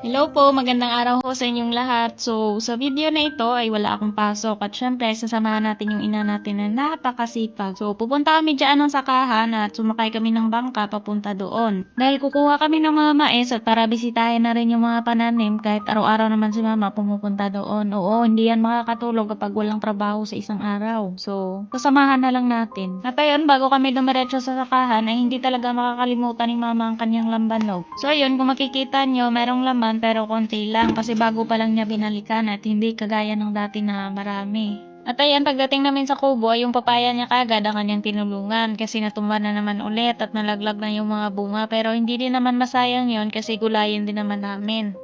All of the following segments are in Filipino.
Hello po, magandang araw po sa inyong lahat. So, sa video na ito ay wala akong pasok at syempre sasamahan natin yung ina natin na napakasipag. So, pupunta kami dyan ng sakahan at sumakay kami ng bangka papunta doon. Dahil kukuha kami ng mga mais at para bisitahin na rin yung mga pananim kahit araw-araw naman si mama pumupunta doon. Oo, hindi yan makakatulog kapag walang trabaho sa isang araw. So, sasamahan na lang natin. At ayun, bago kami dumiretso sa sakahan ay hindi talaga makakalimutan ni mama ang kanyang lambanog. So, ayun, kung makikita nyo, merong laman pero konti lang kasi bago pa lang niya binalikan at hindi kagaya ng dati na marami. At ayan, pagdating namin sa kubo, ay yung papaya niya kagad ang kanyang tinulungan kasi natumba na naman ulit at nalaglag na yung mga bunga pero hindi din naman masayang yon kasi gulayin din naman namin.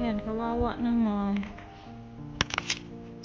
Ayan, kawawa naman.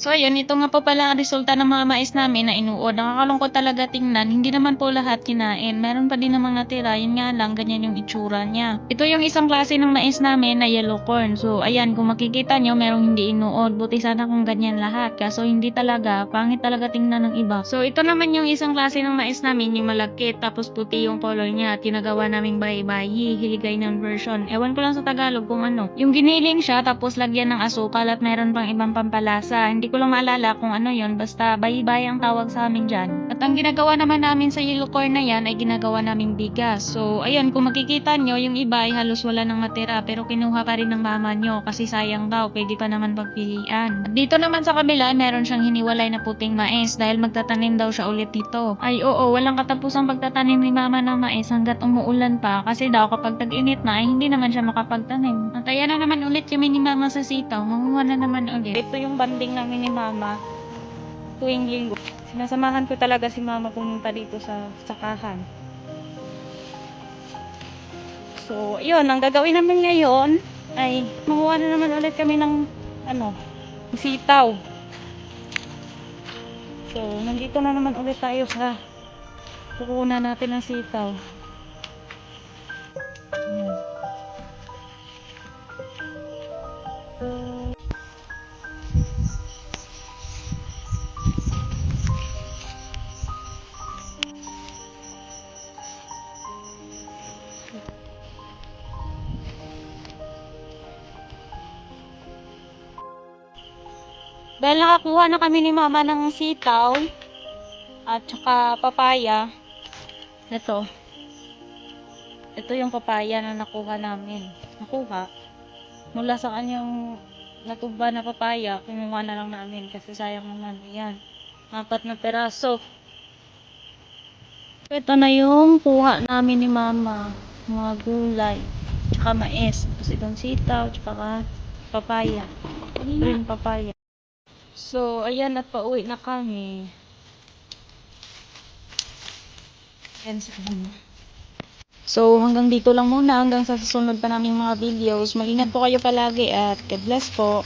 So ayun, ito nga po pala ang resulta ng mga mais namin na inuod. Nakakalungkot talaga tingnan. Hindi naman po lahat kinain. Meron pa din namang natira. Yun nga lang, ganyan yung itsura niya. Ito yung isang klase ng mais namin na yellow corn. So ayan, kung makikita nyo, merong hindi inuod. Buti sana kung ganyan lahat. Kaso hindi talaga. Pangit talaga tingnan ng iba. So ito naman yung isang klase ng mais namin, yung malagkit. Tapos puti yung color niya. Tinagawa namin bayi-bayi. Hiligay ng version. Ewan ko lang sa Tagalog kung ano. Yung giniling siya, tapos lagyan ng asukal at meron pang ibang pampalasa. Hindi ko lang maalala kung ano yon basta bayi-bayi ang tawag sa amin dyan. At ang ginagawa naman namin sa yellow corn na yan ay ginagawa naming bigas. So, ayun, kung makikita nyo, yung iba ay halos wala nang matira pero kinuha pa rin ng mama nyo kasi sayang daw, pwede pa naman pagpilian. At dito naman sa kabila, meron siyang hiniwalay na puting mais dahil magtatanim daw siya ulit dito. Ay oo, walang katapusang pagtatanim ni mama ng mais hanggat umuulan pa kasi daw kapag tag-init na ay hindi naman siya makapagtanim. At ayan na naman ulit kami ni mama sa sitaw, manguha na naman ulit. Ito yung banding namin ni mama tuwing linggo. Sinasamahan ko talaga si mama pumunta dito sa sakahan. So, yun, ang gagawin namin ngayon ay manguha na naman ulit kami ng ano, sitaw. So, nandito na naman ulit tayo sa kukunan natin ng sitaw. Ayan. Dahil nakakuha na kami ni mama ng sitaw at saka papaya. Ito. Ito yung papaya na nakuha namin. Nakuha. Mula sa kanyang natuba na papaya, kinuha na lang namin kasi sayang naman. Ayan. Apat na peraso. Ito na yung kuha namin ni mama. Mga gulay. Tsaka mais. Tapos itong sitaw. Tsaka papaya. Green papaya. So, ayan at pauwi na kami. Mama. So, hanggang dito lang muna. Hanggang sa susunod pa namin mga videos. Mag-ingat po kayo palagi at God bless po.